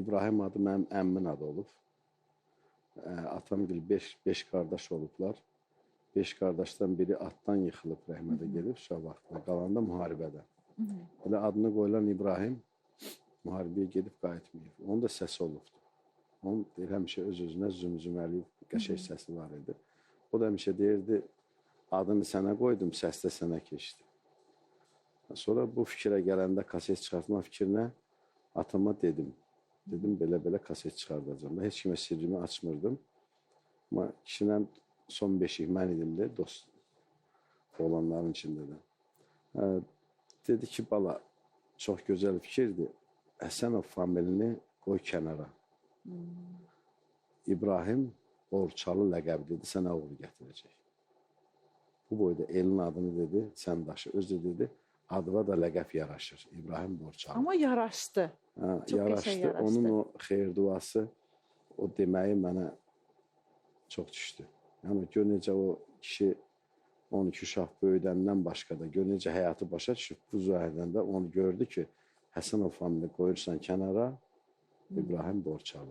İbrahim adı mənim əmmin adı olub. Ə, Atamgil 5 5 qardaş olublar. 5 qardaşdan biri atdan yıxılıb rəhmətə gedib uşaq vaxtında, qalanında müharibədə. Elə adını qoyulan İbrahim müharibəyə gedib qayıtmayıb. Onun da səsi olubdu. Onun deyir, həmişə öz-özünə zümzüməli, qəşəng səsi var idi. O da həmişə deyirdi, adını sənə qoydum, səs də sənə keçdi. Sonra bu fikrə gələndə kaset çıxartma fikrinə atama dedim. Dedim belə-belə kaset çıxardacağam. Ben heç kimə sirrimi açmırdım. Amma kişinin son beşik mən idim də dost olanların içində də. Hə, dedi ki, bala çox gözəl fikirdir. Həsənov familini qoy kənara. İbrahim Orçalı ləqəblidir, sənə uğur gətirəcək. Bu boyda elin adını dedi, sən daşı. Özü dedi, adıva da ləqəb yaraşır. İbrahim Borçalı. Amma yaraşdı. Hə, yaraşdı. qəşəng yaraşdı. Onun o xeyir duası, o deməyi mənə çox düşdü. Yəni gör necə o kişi 12 uşaq böyüdəndən başqa da gör necə həyatı başa düşüb bu zəhərdən də onu gördü ki, Həsənov familiya qoyursan kənara, İbrahim Borçalı.